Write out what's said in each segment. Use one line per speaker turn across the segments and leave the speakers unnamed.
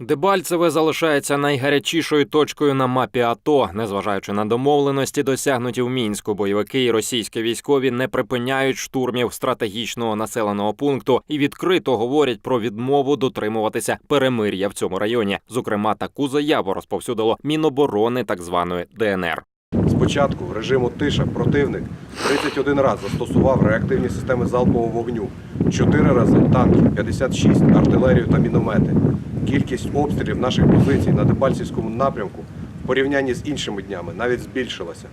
Дебальцеве залишається найгарячішою точкою на мапі АТО. Незважаючи на домовленості, досягнуті в мінську, бойовики і російські військові не припиняють штурмів стратегічного населеного пункту і відкрито говорять про відмову дотримуватися перемир'я в цьому районі. Зокрема, таку заяву розповсюдило Міноборони так званої ДНР.
Спочатку режиму тиша противник 31 раз застосував реактивні системи залпового вогню, 4 рази танки, 56 артилерію та міномети. Кількість обстрілів наших позицій на Дебальцівському напрямку в порівнянні з іншими днями навіть збільшилася.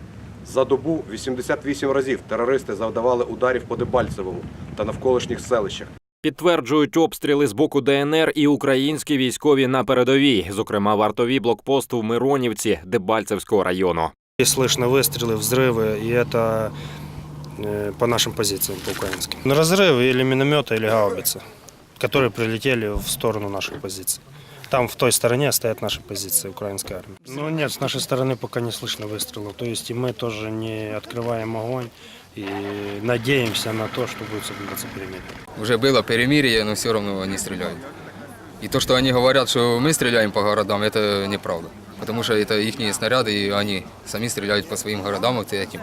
За добу 88 разів терористи завдавали ударів по Дебальцевому та навколишніх селищах.
Підтверджують обстріли з боку ДНР і українські військові на передовій, зокрема вартові блокпосту в Миронівці Дебальцевського району.
И слышно выстрелы, взрывы, и это э, по нашим позициям, по украинским. Ну, Разрывы или миномета, или гаубицы, которые прилетели в сторону наших позиций. Там в той стороне стоят наши позиции украинской армии. Ну нет, с нашей стороны пока не слышно выстрелов. То есть и мы тоже не открываем огонь и надеемся на то, что будет соблюдаться перемирие.
Уже было перемирие, но все равно они стреляют. И то, что они говорят, что мы стреляем по городам, это неправда. Потому что это их снаряды, и они сами стреляют по своим городам вот этим.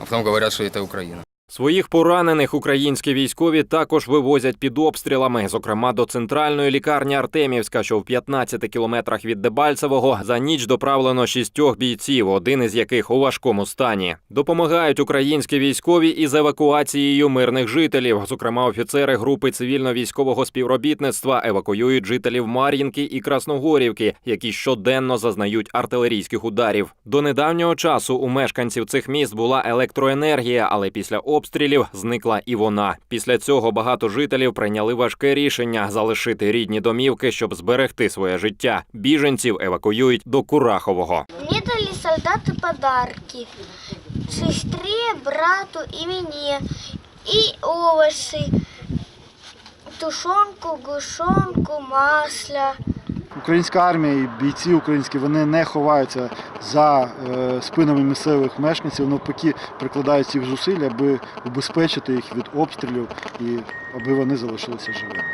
А потом говорят, что это Украина.
Своїх поранених українські військові також вивозять під обстрілами, зокрема до центральної лікарні Артемівська, що в 15 кілометрах від Дебальцевого за ніч доправлено шістьох бійців, один із яких у важкому стані. Допомагають українські військові із евакуацією мирних жителів. Зокрема, офіцери групи цивільно-військового співробітництва евакуюють жителів Мар'їнки і Красногорівки, які щоденно зазнають артилерійських ударів. До недавнього часу у мешканців цих міст була електроенергія, але після обстрілів зникла і вона. Після цього багато жителів прийняли важке рішення залишити рідні домівки, щоб зберегти своє життя. Біженців евакуюють до Курахового.
Мне дали солдаты подарки. Сестре, брату и мне. И овощи. Тушонку, гушонку, масло.
Українська армія і бійці українські вони не ховаються за е, спинами місцевих мешканців, навпаки, прикладають їх зусиль, аби убезпечити їх від обстрілів і аби вони залишилися живими.